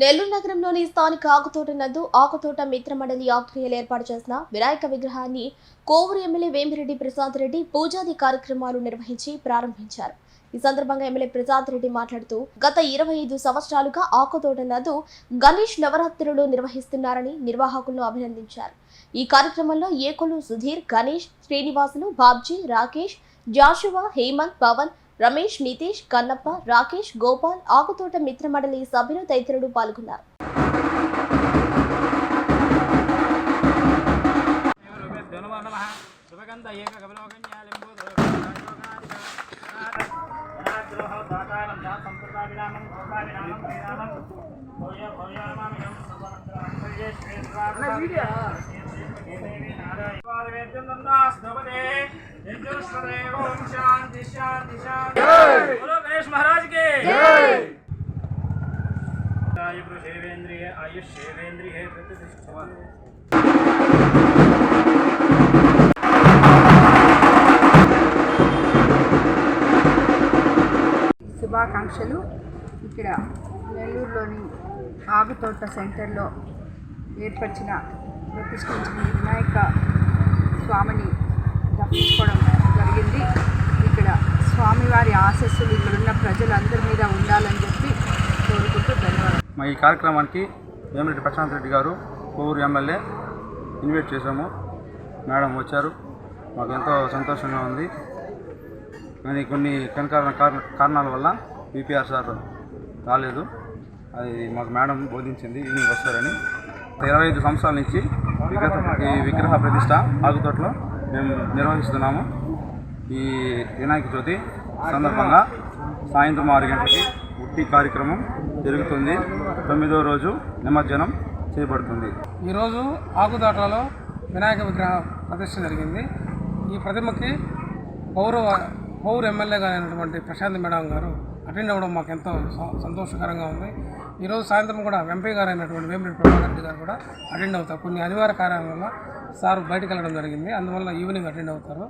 నెల్లూరు నగరంలోని స్థానిక ఆకుతోట నందు ఆకుతోట మిత్రమండలి ఆధ్వర్యంలో ఏర్పాటు చేసిన వినాయక విగ్రహాన్ని కోవూరు ఎమ్మెల్యే వేమిరెడ్డి ప్రసాద్ రెడ్డి పూజాది కార్యక్రమాలు నిర్వహించి ప్రారంభించారు. ఈ సందర్భంగా ఎమ్మెల్యే ప్రసాద్ రెడ్డి మాట్లాడుతూ గత ఇరవై ఐదు సంవత్సరాలుగా ఆకుతోట నందు గణేష్ నవరాత్రులు నిర్వహిస్తున్నారని నిర్వాహకులను అభినందించారు. ఈ కార్యక్రమంలో ఏకొలు సుధీర్ గణేష్ శ్రీనివాసులు బాబ్జీ రాకేష్ జాషువా హేమంత్ పవన్ రమేష్ నితీష్ కన్నప్ప రాకేష్ గోపాల్ ఆకుతోట మిత్రమండలి సభ్యులు తదితరులు పాల్గొన్నారు. దేవరుభ్యో నమో నమః శుభగంధ ఏక శాంతి శాంతి శాంతి బోలో గణేష్ మహారాజ్ కి आयुः शेवेन्द्रिय आयुष शेवेन्द्रिय प्रतिष्ठा శుభాకాంక్షలు ఇక్కడ నెల్లూరులోని ఆగుతోట సెంటర్లో ఏర్పరిచిన ప్రతిష్ఠించిన ఈ వినాయక స్వామిని దర్శించుకోవడం జరిగింది. ఇక్కడ స్వామివారి ఆశస్సులు ఇక్కడున్న ప్రజలందరి మీద ఉండాలని చెప్పి కోరుకుంటూ ధన్యవాదాలు. మా ఈ కార్యక్రమానికి వేమిరెడ్డి ప్రశాంత్ రెడ్డి గారు కోవూరు ఎమ్మెల్యే ఇన్వైట్ చేశాము. మేడం వచ్చారు. మాకు ఎంతో సంతోషంగా ఉంది. కానీ కొన్ని కనకారణ కారణాల వల్ల పీపీఆర్ సార్ రాలేదు. అది మాకు మేడం బోధించింది ఈవినింగ్ వస్తారని. ఇరవై ఐదు సంవత్సరాల నుంచి విగ్రహ ఈ విగ్రహ ప్రతిష్ట ఆగుతోటలో మేము నిర్వహిస్తున్నాము ఈ వినాయక చవితి సందర్భంగా సాయంత్రం ఆరు గంటలకి ఉట్టి కార్యక్రమం జరుగుతుంది. తొమ్మిదో రోజు నిమజ్జనం చేయబడుతుంది. ఈరోజు ఆకుదాటలో వినాయక విగ్రహ ప్రదర్శన జరిగింది. ఈ ప్రతిమకి పౌర పౌర ఎమ్మెల్యే గారు అయినటువంటి ప్రశాంత్ మేడం గారు అటెండ్ అవ్వడం మాకు ఎంతో స- సంతోషకరంగా ఉంది. ఈరోజు సాయంత్రం కూడా వెంపయ్య గారు అయినటువంటి వేమిరెడ్డి ప్రభాకర్ రెడ్డి గారు కూడా అటెండ్ అవుతారు. కొన్ని అనివార్య కారణాల వల్ల సార్ బయటకు వెళ్ళడం జరిగింది. అందువల్ల ఈవినింగ్ అటెండ్ అవుతారు.